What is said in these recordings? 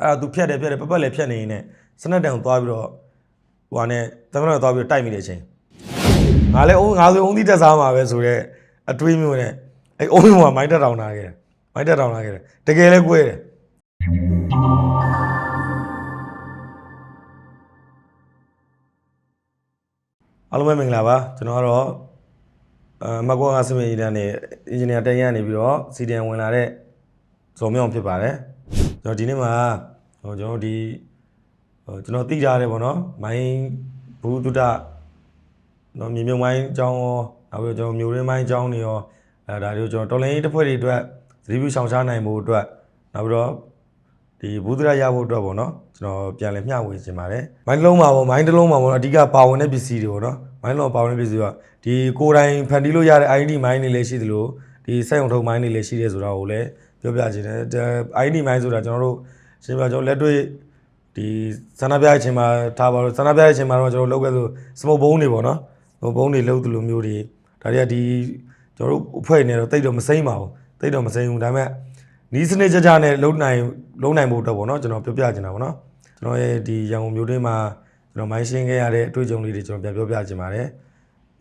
အဲ့ဒါ तू ဖြတ်တယ်ဖြတ်တယ်ပပတ်လည်းဖြတ်နေရင်နဲ့စနက်တန်ကိုသွားပြီးတော့ဟိုဟာနဲ့တမန်တော်သွားပြီးတော့တိုက်မိတဲ့အချိန်ငါလည်းအုံးငါဆိုအုံးသီးတက်စားမှာပဲဆိုတော့အတွေးမျိုးနဲ့အဲ့အုံးမျိုးကမိုင်းတက်တောင်လာခဲ့တယ်မိုင်းတက်တောင်လာခဲ့တယ်တကယ်လည်းကွဲတယ်အားလုံးပဲမင်္ဂလာပါကျွန်တော်ကတော့အမကွာကစမင်းအင်ဂျင်နီယာအင်ဂျင်နီယာတန်းရနေပြီးတော့စီဒီအန်ဝင်လာတဲ့ဇော်မြောင်ဖြစ်ပါတယ် ကျွန်တော်ဒီနေ့မှာဟိုကျွန်တော်ဒီဟိုကျွန်တော်သိထားတယ်ပေါ့နော်မိုင်းဘူးတုဒနော်မြေမြုံမိုင်းအကြောင်းရောနောက်ပြီးတော့ကျွန်တော်မျိုးရင်းမိုင်းအကြောင်းတွေရောအဲဒါတွေကိုကျွန်တော်တော်လိုင်းတစ်ဖွဲ့တွေအတွက် review ဆောင်ရှားနိုင်ဖို့အတွက်နောက်ပြီးတော့ဒီဘူးဒရရဖို့အတွက်ပေါ့နော်ကျွန်တော်ပြန်လည်မျှဝေခြင်းပါတယ်မိုင်းတစ်လုံးမှာပေါ့မိုင်းတစ်လုံးမှာပေါ့နော်အဓိကပါဝင်တဲ့ပစ္စည်းတွေပေါ့နော်မိုင်းလုံးပါဝင်တဲ့ပစ္စည်းကဒီကိုယ်တိုင်ဖန်တီးလို့ရတဲ့ ID မိုင်းတွေလည်းရှိသလိုဒီစက်ရုံထုံမိုင်းတွေလည်းရှိတယ်ဆိုတာကိုလည်း ပြောပြခြင်းတယ်ဒါ ID မိုင်းဆိုတာကျွန်တော်တို့ရှင်းပြကျွန်တော်လက်တွေ့ဒီဆန္ဒပြတဲ့အချိန်မှာထားပါလို့ဆန္ဒပြတဲ့အချိန်မှာတော့ကျွန်တော်လုပ်ခဲ့ဆိုစမုတ်ဘုံတွေပေါ့နော်စမုတ်ဘုံတွေလုပ်သလိုမျိုးတွေဒါတွေကဒီကျွန်တော်တို့အဖွဲ့နေတော့တိတ်တော့မစိမ့်ပါဘူးတိတ်တော့မစိမ့်ဘူးဒါပေမဲ့နီးစနစ်ကြကြနဲ့လုံနိုင်လုံနိုင်ဖို့အတွက်ပေါ့နော်ကျွန်တော်ပြောပြချင်တာပေါ့နော်ကျွန်တော်ရဲ့ဒီရန်ကုန်မြို့တွင်းမှာကျွန်တော်မိုင်းရှင်းခဲ့ရတဲ့အတွေ့အကြုံလေးတွေကျွန်တော်ပြန်ပြောပြချင်ပါတယ်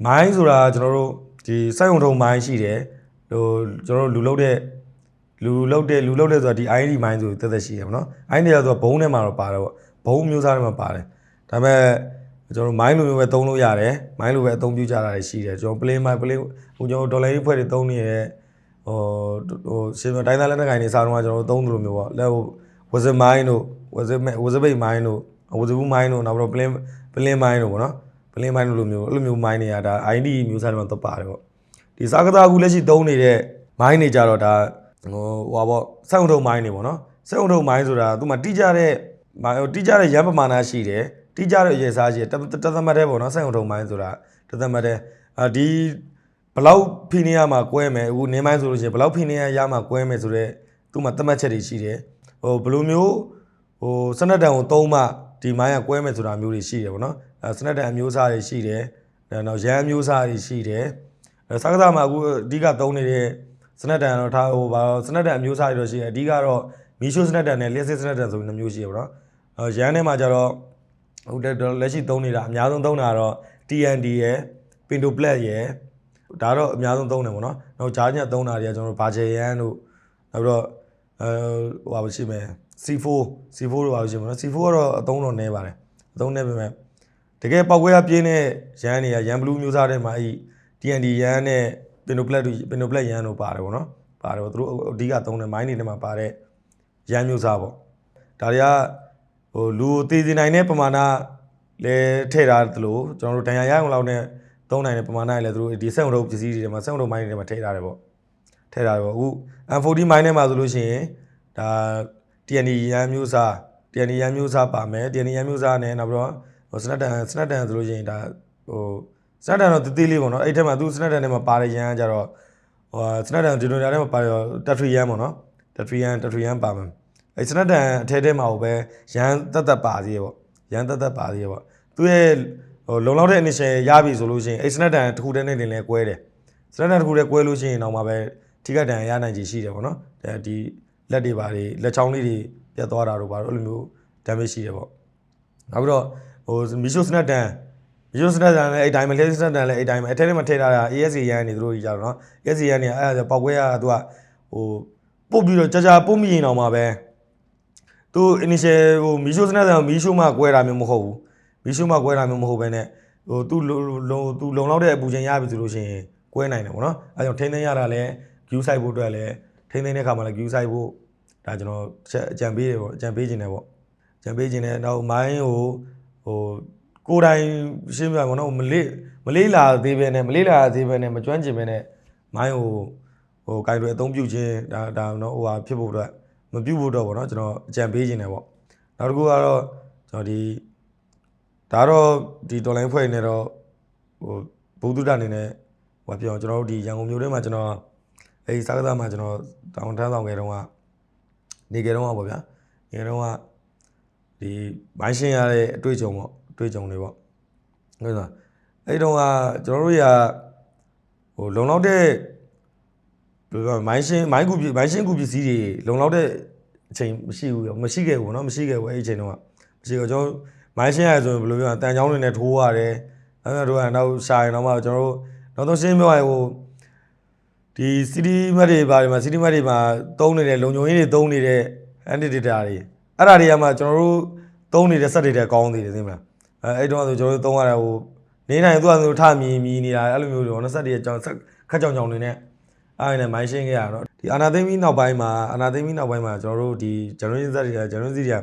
မိုင်းဆိုတာကျွန်တော်တို့ဒီစိုက်ုံထုံမိုင်းရှိတယ်ဟိုကျွန်တော်တို့လူလုတ်တဲ့ လူလုတ်တဲ့လူလုတ်တဲ့ဆိုတာဒီ ID မိုင်းဆိုတက်သက်ရှိတယ်ပေါ့နော် ID ကဆိုဘုံထဲမှာတော့ပါတယ်ပေါ့ဘုံမျိုးစားထဲမှာပါတယ်ဒါပေမဲ့ကျွန်တော်မိုင်းလိုမျိုးပဲသုံးလို့ရတယ်မိုင်းလိုပဲအသုံးပြုကြတာတွေရှိတယ်ကျွန်တော် play မိုင်း play ဟိုကျွန်တော်ဒေါ်လာရေးဖွဲ့တွေသုံးနေတဲ့ဟိုဟိုရှင်မတိုင်းသားလက်နက်ကိုင်နေစားတော့ကျွန်တော်တို့သုံးသလိုမျိုးပေါ့လက်ဟိုဝဇမိုင်းတို့ဝဇမဲဝဇပိတ်မိုင်းတို့ဝဇဘူးမိုင်းတို့နောက်ပြီးတော့ပလင်းပလင်းမိုင်းတို့ပေါ့နော်ပလင်းမိုင်းတို့လိုမျိုးအဲ့လိုမျိုးမိုင်းတွေကဒါ ID မျိုးစားတွေမှာတော့ပါတယ်ပေါ့ဒီစားကစားကူလက်ရှိသုံးနေတဲ့မိုင်းတွေကြတော့ဒါ ဟိုဟွာပေါ့စက်ုံထုံမိုင်းတွေပေါ့နော်စက်ုံထုံမိုင်းဆိုတာသူမှတိကျတဲ့မိုင်းတိကျတဲ့ရန်ပမာဏရှိတယ်တိကျတဲ့ရေစားရှိတယ်တသမတ်တဲ့ပေါ့နော်စက်ုံထုံမိုင်းဆိုတာတသမတ်တဲ့အာဒီဘလောက်ဖိနေရမှာကွဲမယ်အခုနင်းမိုင်းဆိုလို့ရှိရင်ဘလောက်ဖိနေရရမှာကွဲမယ်ဆိုတော့သူ့မှာသတ်မှတ်ချက်တွေရှိတယ်ဟိုဘယ်လိုမျိုးဟိုစနက်တန်ကိုသုံးမှဒီမိုင်းကကွဲမယ်ဆိုတာမျိုးတွေရှိတယ်ဗောနော်အဲစနက်တန်အမျိုးအစားတွေရှိတယ်အဲနောက်ရန်အမျိုးအစားတွေရှိတယ်အဲစကားသားမှာအခုအဓိကသုံးနေတဲ့ စနက်တန်တော့ထားဟိုဘာစနက်တန်အမျိုးအစားတွေတော့ရှိတယ်အဓိကတော့မီရှိုစနက်တန်နဲ့လက်စစ်စနက်တန်ဆိုပြီးနှမျိုးရှိရဗောနော်အဲရန်ထဲမှာကျတော့ဟုတ်တယ်လက်ရှိသုံးနေတာအများဆုံးသုံးတာကတော့ TND ရယ် Pinto Black ရယ်ဒါတော့အများဆုံးသုံးတယ်ပေါ့နော်။နောက်ဂျားညက်သုံးတာတွေကကျွန်တော်တို့ဘာချေရန်တို့နောက်ပြီးတော့အဲဟိုပါရှိမယ် C4 C4 တို့ပါရှိမယ်နော် C4 ကတော့အသုံးတော့နည်းပါတယ်။အသုံးနည်းပေမဲ့တကယ်ပောက်ကွဲရပြင်းတဲ့ရန်တွေကရန်ဘလူးမျိုးစားတဲ့မှာအဲ့ TND ရန်နဲ့ Pino Black တို့ Pino Black ရန်တို့ပါတယ်ပေါ့နော်။ပါတယ်ပေါ့သူတို့အဓိကသုံးတဲ့မိုင်းတွေထဲမှာပါတဲ့ရန်မျိုးစားပေါ့။ဒါတွေကဟိုလူတည်တည်နိုင်တဲ့ပမာဏလဲထည့်ထားသလိုကျွန်တော်တို့တန်ရာရအောင်လောက်နဲ့သုံးနိုင်တဲ့ပမာဏတွေလည်းသူတို့ဒီစက်ုံတို့ပစ္စည်းတွေထဲမှာစက်ုံတို့မိုင်းတွေထဲမှာထည့်ထားတယ်ပေါ့ထည့်ထားတယ်ပေါ့အခု M40 မိုင်းထဲမှာဆိုလို့ရှိရင်ဒါ TND ရန်မျိုးစား TND ရန်မျိုးစားပါမယ် TND ရန်မျိုးစားနဲ့နောက်ပြီးတော့ဟိုစနက်တန်စနက်တန်ဆိုလို့ရှိရင်ဒါဟို စနက်တန်တော့တသေးလေးပေါ့နော်အဲ့ထဲမှာသူစနက်တန်ထဲမှာပါတဲ့ရန်ကကြတော့ဟိုစနက်တန်ဒီလိုညာထဲမှာပါတော့တက်ထရီရန်ပေါ့နော်တက်ထရီရန်တက်ထရီရန်ပါမယ်အဲ့စနက်တန်အထဲထဲမှာဟိုပဲရန်တက်တက်ပါသေးရပေါ့ရန်တက်တက်ပါသေးရပေါ့သူရဲ့ဟိုလုံလောက်တဲ့ initial ရပြီဆိုလို့ရှိရင်အဲ့စနက်တန်တစ်ခုတည်းနဲ့တင်လဲကွဲတယ်စနက်တန်တစ်ခုတည်းကွဲလို့ရှိရင်တော့မှပဲထိခိုက်တန်ရနိုင်ချေရှိတယ်ပေါ့နော်အဲဒီလက်တွေပါတွေလက်ချောင်းလေးတွေပြတ်သွားတာတို့ပါတော့အဲ့လိုမျိုး damage ရှိတယ်ပေါ့နောက်ပြီးတော့ဟိုမီရှိုစနက်တန်မီ ရှိုစနက်တန်လည်းအဲ့တိုင်းမလဲစနက်တန်လည်းအဲ့တိုင်းပဲအထဲထဲမှာထည့်ထားတာ ASA ရန်နေသူတို့ကြီးကြတော့နော် ASA ရန်နေအဲ့ဒါပောက်ကွဲရတာသူကဟိုပုတ်ပြီးတော့ကြာကြာပုတ်မိရင်တော့မှပဲသူ initial ဟိုမီရှိုစနက်တန်မီရှိုမှကွဲတာမျိုးမဟုတ်ဘူးမီရှိုမှကွဲတာမျိုးမဟုတ်ဘဲနဲ့ဟိုသူလုံသူလုံလောက်တဲ့အပူချိန်ရပြီဆိုလို့ရှိရင်ကွဲနိုင်တယ်ပေါ့နော်အဲကြောင့်ထိန်းသိမ်းရတာလည်း view site ဖို့အတွက်လည်းထိန်းသိမ်းတဲ့ခါမှာလည်း view site ဖို့ဒါကျွန်တော်ချက်အကြံပေးတယ်ပေါ့အကြံပေးခြင်းတယ်ပေါ့အကြံပေးခြင်းတယ်နောက်မိုင်းကိုဟို ကိုယ်တိုင်ရှင်းပြပါတော့မလေးမလေးလာသေးပဲနဲ့မလေးလာသေးပဲနဲ့မကျွမ်းကျင်ပဲနဲ့မိုင်းကိုဟိုကင်တွေအသုံးပြုခြင်းဒါဒါနော်ဟိုဟာဖြစ်ဖို့အတွက်မပြုတ်ဖို့တော့ပေါ့နော်ကျွန်တော်အကြံပေးခြင်းတယ်ပေါ့နောက်တစ်ခုကတော့ကျွန်တော်ဒီဒါတော့ဒီတော်လိုင်းဖွဲ့နေတော့ဟိုဘုဒ္ဓတာအနေနဲ့ဟိုပြောကျွန်တော်တို့ဒီရန်ကုန်မြို့ထဲမှာကျွန်တော်အဲဒီစကားသားမှာကျွန်တော်တောင်ထမ်းဆောင်ခဲ့တော့ကနေကြတော့ပေါ့ဗျာနေကြတော့ကဒီမိုင်းရှင်းရတဲ့အတွေ့အကြုံပေါ့အ တွေ့အကြုံတွေပေါ့ဟုတ်လားအဲ့တော့ကကျွန်တော်တို့ရဟိုလုံလောက်တဲ့ဘယ်လိုပြောမိုင်းရှင်းမိုင်းကူမိုင်းရှင်းကူပစ္စည်းတွေလုံလောက်တဲ့ ချိန်မရှိဘူးရောမရှိခဲ့ဘူးเนาะမရှိခဲ့ဘူးအဲ့ဒီအချိန်တုန်းကမရှိဘူးကျွန်တော်မိုင်းရှင်းရဆိုရင်ဘယ်လိုပြောလဲတန်ချောင်းတွေနဲ့ထိုးရတယ်အဲ့တော့တော့နောက်ရှာရင်တော့မှကျွန်တော်တို့နောက်ဆုံးရှင်းပြောရရင်ဟိုဒီစီတီမတ်တွေဘာတွေမှာစီတီမတ်တွေမှာတုံးနေတဲ့လုံခြုံရေးတွေတုံးနေတဲ့ antidator တွေအဲ့ဒါတွေကမှကျွန်တော်တို့တုံးနေတဲ့စက်တွေတဲ့ကောင်းသေးတယ်သိမလား အဲအဲ့တော့ဆိုကျွန်တော်တို့တုံးရတာဟိုနေနိုင်သူကဆိုထမြည်မြည်နေတာအဲ့လိုမျိုးတော့စက်တွေအကြောင်းခက်ကြောင်ကြောင်နေနဲ့အဲ့ဒါနဲ့မိုင်းရှင်းခဲ့ရတော့ဒီအာနာသိမ့်ပြီးနောက်ပိုင်းမှာအာနာသိမ့်ပြီးနောက်ပိုင်းမှာကျွန်တော်တို့ဒီ generation Z တွေက generation Z တွေက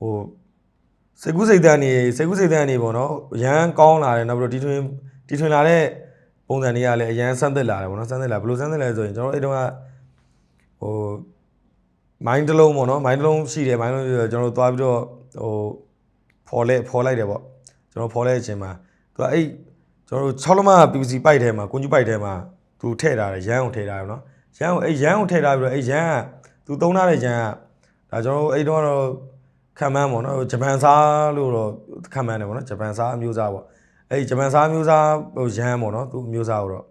ဟိုစိတ်ကူးစိတ်တန်းနေစိတ်ကူးစိတ်တန်းနေပေါ့နော်အရန်ကောင်းလာတယ်နောက်ပြီးတော့တီထွင်တီထွင်လာတဲ့ပုံစံတွေကလည်းအရန်ဆန်းသက်လာတယ်ပေါ့နော်ဆန်းသက်လာဘယ်လိုဆန်းသက်လဲဆိုရင်ကျွန်တော်တို့အဲ့တုန်းကဟိုမိုင်းတစ်လုံးပေါ့နော်မိုင်းတစ်လုံးရှိတယ်မိုင်းတစ်လုံးရှိတော့ကျွန်တော်တို့သွားပြီးတော့ဟို ဖော်လဲဖော်လိုက်တယ်ပေါ့ကျွန်တော်ဖော်လိုက်တဲ့အချိန်မှာသူကအဲ့ကျွန်တော်တို့6လမ PVC ပိုက်ထဲမှာကွန်ကျူပိုက်ထဲမှာသူထည့်ထားတယ်ရမ်းအောင်ထည့်ထားတယ်နော်ရမ်းအောင်အဲ့ရမ်းအောင်ထည့်ထားပြီးတော့အဲ့ရမ်းကသူသုံးထားတဲ့ရမ်းကဒါကျွန်တော်တို့အဲ့တော့တော့ခံမှန်းပေါ့နော်ဂျပန်စားလို့တော့ခံမှန်းတယ်ပေါ့နော်ဂျပန်စားအမျိုးသားပေါ့အဲ့ဂျပန်စားအမျိုးသားဟိုရမ်းပေါ့နော်သူအမျိုးသားကိုတော့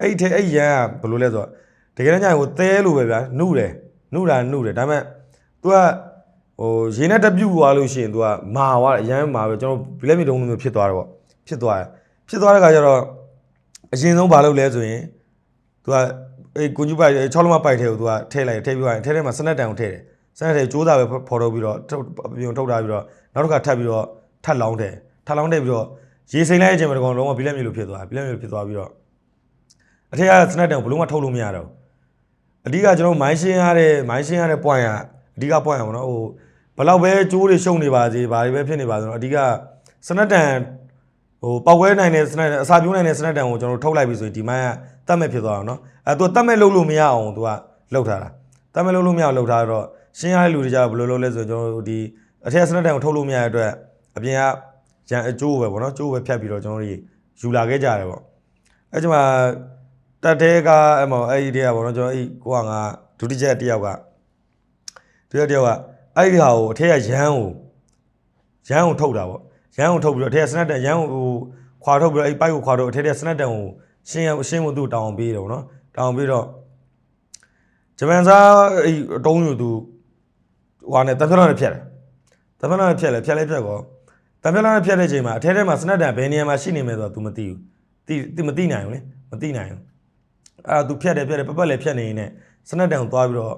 အဲ့ထဲအဲ့ရမ်းကဘယ်လိုလဲဆိုတော့တကယ်တမ်းကျရင်ဟိုသဲလို့ပဲဗျာနှုတယ်နှုတာနှုတယ်ဒါပေမဲ့ तू က ဟိုရေနဲ့တက်ပြုတ်သွားလို့ရှိရင်သူကမာသွားတယ်အရန်မာပဲကျွန်တော်ဘီလက်မြေတုံးလို့ဖြစ်သွားတယ်ပေါ့ဖြစ်သွားတယ်ဖြစ်သွားတဲ့ခါကျတော့အရင်ဆုံးမလုပ်လဲဆိုရင်သူကအေးကွန်ကျူပိုက်6လုံးမပိုက်ထဲကိုသူကထည့်လိုက်ထည့်ပြီးသွားရင်ထဲထဲမှာစနက်တန်ကိုထည့်တယ်စနက်တန်ကိုကြိုးစားပဲဖော်ထုတ်ပြီးတော့ပြုံထုတ်ထားပြီးတော့နောက်တစ်ခါထပ်ပြီးတော့ထပ်လောင်းတယ်ထပ်လောင်းတယ်ပြီးတော့ရေစိမ့်လိုက်တဲ့အချိန်မှာတကောင်လုံးဝဘီလက်မြေလိုဖြစ်သွားဘီလက်မြေလိုဖြစ်သွားပြီးတော့အထက်ကစနက်တန်ကိုဘလုံးမထုတ်လို့မရတော့အဓိကကျွန်တော်မိုင်းရှင်းရတဲ့မိုင်းရှင်းရတဲ့ point ကအဓိက point ကပေါ့နော်ဟို ဘယ်လောက်ပဲကြိုးတွေရှုံနေပါစေဘာတွေပဲဖြစ်နေပါစေတော့အဓိကစနက်တန်ဟိုပောက်ကွဲနိုင်တဲ့စနက်အစာပြိုးနိုင်တဲ့စနက်တန်ကိုကျွန်တော်ထုတ်လိုက်ပြီဆိုရင်ဒီမိုင်းကတတ်မဲ့ဖြစ်သွားအောင်နော်အဲသူကတတ်မဲ့လုပ်လို့မရအောင်သူကလှုပ်ထားတာတတ်မဲ့လုပ်လို့မရအောင်လှုပ်ထားတော့ရှင်းရတဲ့လူတွေကြဘယ်လိုလုပ်လဲဆိုရင်ကျွန်တော်တို့ဒီအထက်စနက်တန်ကိုထုတ်လို့မရတဲ့အတွက်အပြင်ကရန်အကျိုးပဲဗောနော်ကျိုးပဲဖြတ်ပြီးတော့ကျွန်တော်တို့ယူလာခဲ့ကြတယ်ဗောအဲ့ဒီမှာတက်တဲ့ကအဲ့မောအဲ့ဒီတည်းကပေါ့နော်ကျွန်တော်အဲ့ကိုကငါဒုတိယတယောက်ကဒုတိယတယောက်က အဲ့ဒီဟာကိုအထက်ကရမ်းကိုရမ်းကိုထုတ်တာပေါ့ရမ်းကိုထုတ်ပြီးတော့အထက်ကစနက်တန်ရမ်းကိုခွာထုတ်ပြီးတော့အဲ့ပိုက်ကိုခွာထုတ်အထက်ကစနက်တန်ကိုရှင်းရရှင်းဖို့သူ့တောင်းပေးတယ်ပေါ့နော်တောင်းပေးတော့ဂျပန်စားအဲ့အတုံးယူသူဟိုဟာနဲ့တံဖြတ်လောက်နဲ့ဖြတ်တယ်တံဖြတ်လောက်နဲ့ဖြတ်လဲဖြတ်လဲဖြတ်ကောတံဖြတ်လောက်နဲ့ဖြတ်တဲ့ချိန်မှာအထက်ထဲမှာစနက်တန်ဘယ်နေရာမှာရှိနေမယ်ဆိုတော့ तू မသိဘူးသိသိမသိနိုင်ဘူးလေမသိနိုင်ဘူးအဲ့ဒါ तू ဖြတ်တယ်ဖြတ်တယ်ပပတ်လည်းဖြတ်နေနေစနက်တန်ကိုသွားပြီးတော့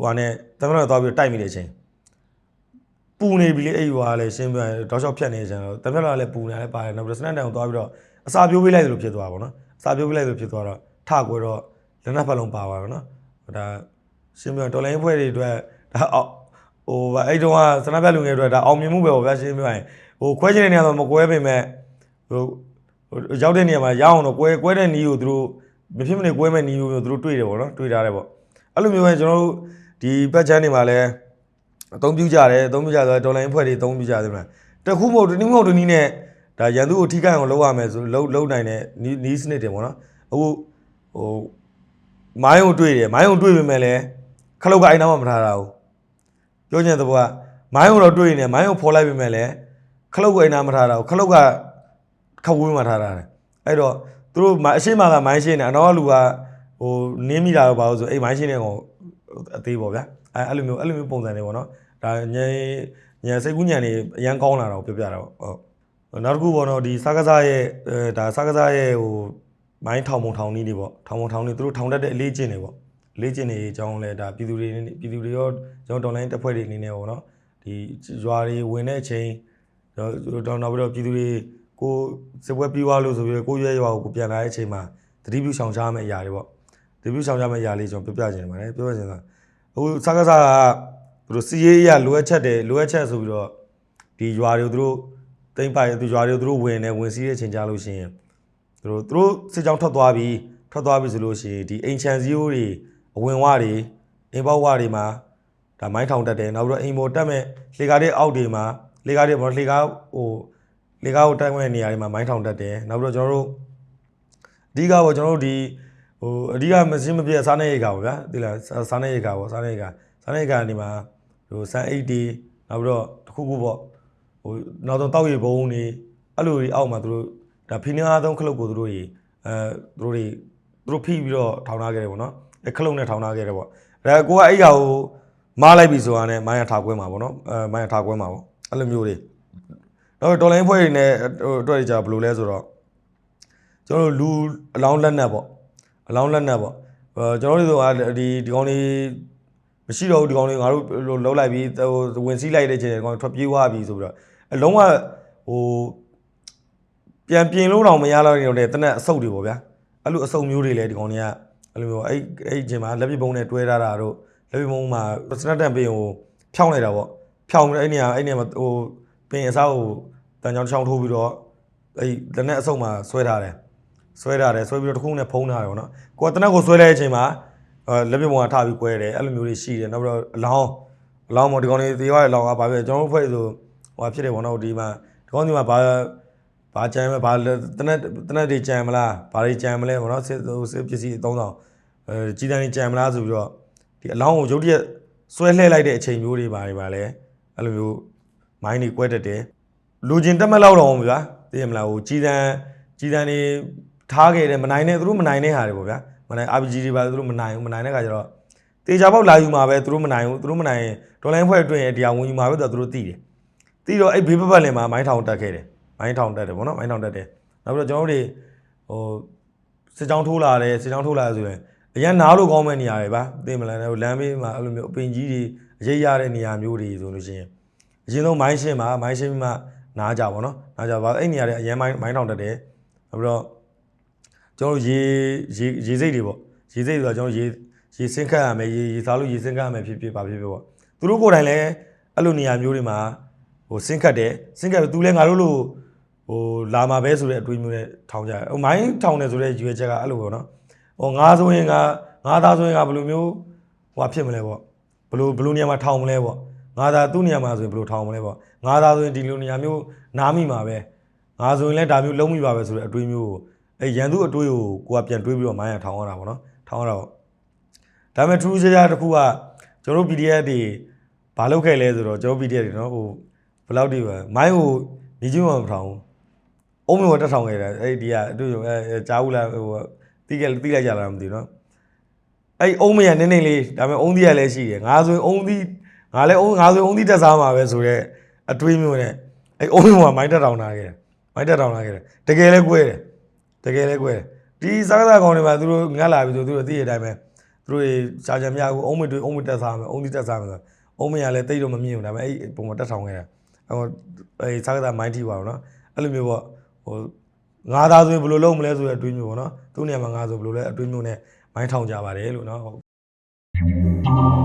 ဟိုဟာနဲ့တမန်တော်သွားပြီးတော့တိုက်မိတဲ့အချိန်ပူနေပြီလေအဲ့ဒီဟိုဟာလည်းရှင်းပြရင်တောက်လျှောက်ဖြတ်နေကြတော့တမန်တော်လည်းပူနေလည်းပါတယ်နောက်ပြီးတော့စနက်တန်ကိုသွားပြီးတော့အစာပြိုးပေးလိုက်သလိုဖြစ်သွားပါဘောနော်အစာပြိုးပေးလိုက်သလိုဖြစ်သွားတော့ထကွဲတော့လက်နက်ဖက်လုံးပါသွားတော့နော်ဒါရှင်းပြတော်လိုင်းဖွဲ့တွေအတွက်ဒါအောက်ဟိုအဲ့တုန်းကစနက်ဖက်လူငယ်တွေအတွက်ဒါအောင်မြင်မှုပဲပေါ့ဗျာရှင်းပြရင်ဟိုခွဲချင်တဲ့နေရာမှာမကွဲပေမဲ့ဟိုဟိုရောက်တဲ့နေရာမှာရအောင်တော့ကွဲကွဲတဲ့နီးကိုသူတို့မဖြစ်မနေကွဲမဲ့နီးကိုသူတို့တွေ့တယ်ပေါ့နော်တွေ့ထားတယ်ပေါ့အဲ့လိုမျိုးပဲကျွန်တော်တို့ ဒီဘက်ချမ်းတွေမှာလည်းအသုံးပြုကြတယ်အသုံးပြုကြဆိုတော့ဒေါ်လာရင်းဖွဲ့တွေအသုံးပြုကြတယ်မလားတခုမဟုတ်တနည်းမဟုတ်တနည်းနဲ့ဒါရန်သူကိုထိခိုက်အောင်လုပ်ရမယ်ဆိုလုပ်လုပ်နိုင်တဲ့နီးနီးစနစ်တွေပေါ့နော်အခုဟိုမိုင်းကိုတွေ့တယ်မိုင်းကိုတွေ့ပေမဲ့လည်းခလုတ်ကအိမ်နောက်မှမထားတာဘူးပြောချင်တဲ့ဘောကမိုင်းကိုတော့တွေ့နေတယ်မိုင်းကိုဖော်လိုက်ပေမဲ့လည်းခလုတ်ကိုအိမ်နောက်မထားတာဘူးခလုတ်ကခက်ဝေးမှထားတာတယ်အဲ့တော့သူတို့မအရှိမကမိုင်းရှင်းနေအနောက်ကလူကဟိုနင်းမိတာတော့ပါလို့ဆိုအဲ့မိုင်းရှင်းတဲ့ကောင် အသေးပေါ့ဗျာအဲ့အဲ့လိုမျိုးအဲ့လိုမျိုးပုံစံတွေပေါ့နော်ဒါညံညံစိတ်ကူးညံနေအရန်ကောင်းလာတာကိုပြောပြတာပေါ့ဟုတ်နောက်တစ်ခုပေါ့နော်ဒီစားကစားရဲ့အဲဒါစားကစားရဲ့ဟိုမိုင်းထောင်ပုံထောင်နည်းတွေပေါ့ထောင်ပုံထောင်နည်းသူတို့ထောင်တတ်တဲ့အလေးကျင့်တွေပေါ့အလေးကျင့်တွေအကြောင်းလဲဒါပြည်သူတွေနေပြည်သူတွေရောကျွန်တော်တော်လိုင်းတပ်ဖွဲ့တွေအနေနဲ့ပေါ့နော်ဒီရွာတွေဝင်တဲ့အချိန်တော့တော့နောက်ပြီးတော့ပြည်သူတွေကိုစစ်ပွဲပြီးသွားလို့ဆိုပြီးတော့ကိုရွဲရွာကိုပြန်လာတဲ့အချိန်မှာတတိပြုဆောင်ချမယ့်အရာတွေပေါ့ တတိပြုဆောင်ချမယ့်အရာလေးကျွန်တော်ပြောပြချင်ပါတယ်ပြောပြချင်တာအခုစကားစားကသူတို့စီရေးအရလိုအပ်ချက်တယ်လိုအပ်ချက်ဆိုပြီးတော့ဒီရွာတွေကိုသူတို့တိမ့်ပိုင်သူရွာတွေကိုသူတို့ဝင်နေဝင်စီးတဲ့အချိန်ကြလို့ရှိရင်သူတို့သူတို့စစ်ကြောင်းထွက်သွားပြီးထွက်သွားပြီဆိုလို့ရှိရင်ဒီအိမ်ချန်စီယိုတွေအဝင်ဝတွေအင်ပေါဝတွေမှာဒါမိုင်းထောင်တက်တယ်နောက်ပြီးတော့အိမ်ပေါ်တက်မဲ့လေကားတဲ့အောက်တွေမှာလေကားတွေပေါ့လေကားဟိုလေကားကိုတက်မဲ့နေရာတွေမှာမိုင်းထောင်တက်တယ်နောက်ပြီးတော့ကျွန်တော်တို့အဓိကပေါ့ကျွန်တော်တို့ဒီ ဟိုအဓိကမစင်းမပြည့်စားနေရိတ်ကာပေါ့ဗျာဒီလားစားစားနေရိတ်ကာပေါ့စားနေရိတ်ကာစားနေရိတ်ကာနေမှာဟိုစံ80နောက်ပြီးတော့တစ်ခုခုပေါ့ဟိုနောက်တော့တောက်ရီဘုံနေအဲ့လိုတွေအောက်မှာသူတို့ဒါဖီနီအားသုံးခလုတ်ကိုသူတို့တွေအဲသူတို့တွေသူတို့ဖိပြီးတော့ထောင်ထားခဲ့တယ်ပေါ့နော်အဲခလုတ်နဲ့ထောင်ထားခဲ့တယ်ပေါ့ဒါကိုကအဲ့ဟာကိုမားလိုက်ပြီဆိုတာနဲ့မိုင်းရထားကွဲမှာပေါ့နော်အဲမိုင်းရထားကွဲမှာပေါ့အဲ့လိုမျိုးတွေတော့တော်လိုင်းဖွဲ့တွေနဲ့ဟိုအတွက်ကြဘယ်လိုလဲဆိုတော့ကျွန်တော်တို့လူအလောင်းလက်နက်ပေါ့ အလောင်းလက်နက်ပေါ့အဲကျွန်တော်တို့ကဒီဒီကောင်လေးမရှိတော့ဘူးဒီကောင်လေးငါတို့လုံးလိုက်ပြီးဟိုဝင်စည်းလိုက်တဲ့ချိန်ဒီကောင်ထွက်ပြေးသွားပြီဆိုပြီးတော့အလုံးဝဟိုပြန်ပြင်လို့တော့မရတော့တဲ့တနက်အဆုပ်တွေပေါ့ဗျာအဲ့လိုအဆုပ်မျိုးတွေလည်းဒီကောင်တွေကအဲ့လိုမျိုးအဲ့အဲ့အချိန်မှာလက်ပြပုံးနဲ့တွဲထားတာတို့လက်ပြပုံးမှာစနတ်တန်ပင်ကိုဖြောင်းလိုက်တာပေါ့ဖြောင်းအဲ့နေရာအဲ့နေရာမှာဟိုပင်အစားကိုတန်ချောင်းတစ်ချောင်းထိုးပြီးတော့အဲ့လက်နဲ့အဆုပ်မှာဆွဲထားတယ် ဆွဲထားတယ်ဆွဲပြီးတော့တစ်ခုနဲ့ဖုံးထားတယ်ပေါ့နော်ကိုကတနက်ကိုဆွဲလိုက်တဲ့အချိန်မှာအဲလက်ပြပုံးကထားပြီးကွဲတယ်အဲ့လိုမျိုးတွေရှိတယ်နောက်ပြီးတော့အလောင်းအလောင်းပေါ့ဒီကောင်တွေသေသွားတဲ့အလောင်းကဘာဖြစ်လဲကျွန်တော်တို့ဖွဲ့ဆိုဟိုဖြစ်တယ်ပေါ့နော်ဒီမှာဒီကောင်ဒီမှာဘာဘာကြံမဘာတနက်တနက်တွေကြံမလားဘာတွေကြံမလဲဘောနော်စစ်စစ်ပစ္စည်းအသုံးဆောင်အဲကြီးတန်းတွေကြံမလားဆိုပြီးတော့ဒီအလောင်းကိုရုတ်တရက်ဆွဲလှဲလိုက်တဲ့အချိန်မျိုးတွေပါတွေပါလဲအဲ့လိုမျိုးမိုင်းတွေကွဲတတ်တယ်လူချင်းတက်မက်လောက်တော့ဗျာသိရမလားဟိုကြီးတန်းကြီးတန်းတွေ ထားခဲ့တယ်မနိုင်နဲ့သူတို့မနိုင်တဲ့ဟာတွေပေါ့ဗျာမနိုင် RPG တွေပါသူတို့မနိုင်ဘူးမနိုင်တဲ့ခါကျတော့တေချာပေါက်လာယူမှာပဲသူတို့မနိုင်ဘူးသူတို့မနိုင်ရင်ဒေါ်လာဖွဲ့အတွင်းရဲ့တရားဝင်ယူမှာပဲသူတို့သိတယ်တီးတော့အဲ့ဘေးပတ်ပတ်လင်မှာမိုင်းထောင်တက်ခဲ့တယ်မိုင်းထောင်တက်တယ်ဗောနော်မိုင်းထောင်တက်တယ်နောက်ပြီးတော့ကျွန်တော်တို့တွေဟိုစစ်ကြောင်းထိုးလာတယ်စစ်ကြောင်းထိုးလာတယ်ဆိုရင်အရင်နားလို့ကောင်းမဲ့နေရာတွေပါသိမလားဟိုလမ်းဘေးမှာအဲ့လိုမျိုးအပင်ကြီးတွေအရေးရတဲ့နေရာမျိုးတွေဆိုလို့ရှိရင်အရင်ဆုံးမိုင်းရှင်းမှာမိုင်းရှင်းပြီးမှနားကြဗောနော်နားကြပါအဲ့နေရာတွေအရင်မိုင်းမိုင်းထောင်တက်တယ်နောက်ပြီးတော့ ကျွန်တော်တို့ရေရေရေစိတ်တွေပေါ့ရေစိတ်ဆိုတာကျွန်တော်ရေရေစင်းခတ်ရမယ်ရေရေစားလို့ရေစင်းခတ်ရမယ်ဖြစ်ဖြစ်ပါဖြစ်ဖြစ်ပေါ့သူတို့ကိုယ်တိုင်လည်းအဲ့လိုနေရာမျိုးတွေမှာဟိုဆင်းခတ်တယ်ဆင်းခတ်ပြီးသူလည်းငါတို့လိုဟိုလာမှာပဲဆိုတဲ့အတွေးမျိုးနဲ့ထောင်ကြတယ်ဟိုမိုင်းထောင်တယ်ဆိုတဲ့ရွေချက်ကအဲ့လိုပေါ့နော်ဟိုငါဆိုရင်ကငါသားဆိုရင်ကဘယ်လိုမျိုးဟိုဖြစ်မလဲပေါ့ဘယ်လိုဘယ်လိုနေရာမှာထောင်မလဲပေါ့ငါသားသူ့နေရာမှာဆိုရင်ဘယ်လိုထောင်မလဲပေါ့ငါသားဆိုရင်ဒီလိုနေရာမျိုးနားမိမှာပဲငါဆိုရင်လည်းဒါမျိုးလုံးမိပါပဲဆိုတဲ့အတွေးမျိုးကို အဲရန်သူအတွေးကိုကိုကပြန်တွေးပြီးတော့မိုင်းရထောင်ရတာပေါ့နော်ထောင်ရတာပေါ့ဒါပေမဲ့ true စရာတစ်ခုကကျွန်တော်တို့ PDF တွေဘာလုပ်ခဲ့လဲဆိုတော့ကျွန်တော် PDF တွေနော်ဟိုဘယ်လောက်တိပဲမိုင်းကိုညီချင်းမမထောင်ဘူးအုံးမျိုးတက်ထောင်ခဲ့တယ်အဲ့ဒီကအတူအဲအဲကြားဘူးလားဟိုတီးခဲ့တီးလိုက်ကြလားမသိဘူးနော်အဲ့အုံးမရနင်းနေလေးဒါပေမဲ့အုံးသီးရလည်းရှိတယ်ငါဆိုရင်အုံးသီးငါလည်းအုံးငါဆိုရင်အုံးသီးတက်စားမှာပဲဆိုတော့အတွေးမျိုးနဲ့အဲ့အုံးမျိုးကမိုင်းတက်ထောင်လာခဲ့တယ်မိုင်းတက်ထောင်လာခဲ့တယ်တကယ်လည်းကွဲတယ် တကယ်လဲကွယ်ဒီစားစားကောင်တွေမှာသူတို့ငတ်လာပြီဆိုသူတို့သိရတဲ့အတိုင်းပဲသူတို့ရှားချံပြကိုအုံးမတွေးအုံးမတက်စားမယ်အုံးဒီတက်စားမယ်ဆိုအုံးမရလဲတိတ်တော့မမြင်ဘူးဒါပေမဲ့အဲ့ပုံမှာတက်ဆောင်ခဲ့တာဟိုအဲစားစားမိုင်းထိပါတော့နော်အဲ့လိုမျိုးပေါ့ဟိုငါသားဆိုရင်ဘယ်လိုလုပ်မလဲဆိုတဲ့အတွင်းမျိုးပေါ့နော်သူ့နေရာမှာငါဆိုဘယ်လိုလဲအတွင်းမျိုးနဲ့မိုင်းထောင်ကြပါတယ်လို့နော်ဟုတ်